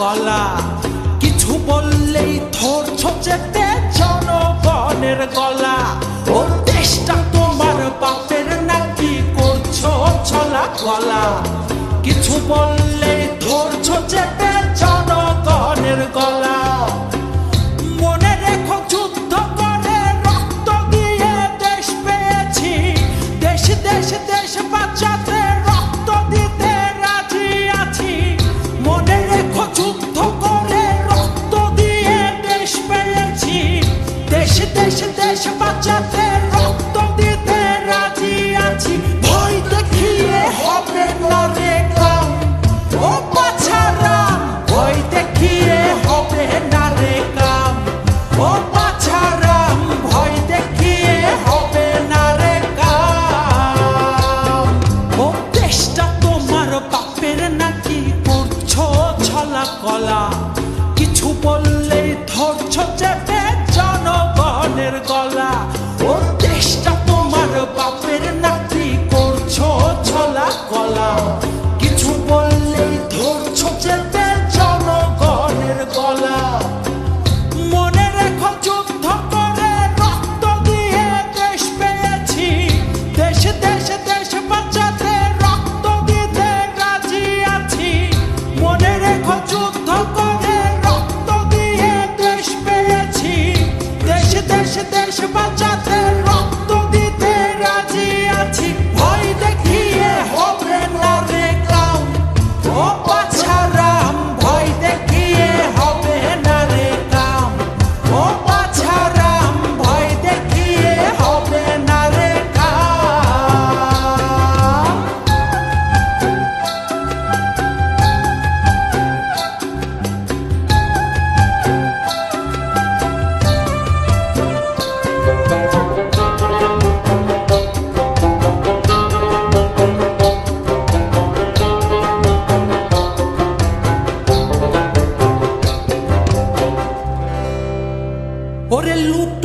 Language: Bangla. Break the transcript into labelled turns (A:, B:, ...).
A: কলা, কিছু বললেই ধরছো চেপে জনগণের গলা। ও দেশটা তোমার বাপের নাকি করছ ছলা কলা। কিছু বললেই ধরছো চেপে ভয় দেখিয়ে হবে না রে ও বাছারা, ভয় দেখিয়ে হবে না রে কাম। ও বাছারা, ভয় দেখিয়ে হবে না রে ও দেশটা তোমার বাপের নাকি করছ ছলা কলা। কিছু বললেই ধরছো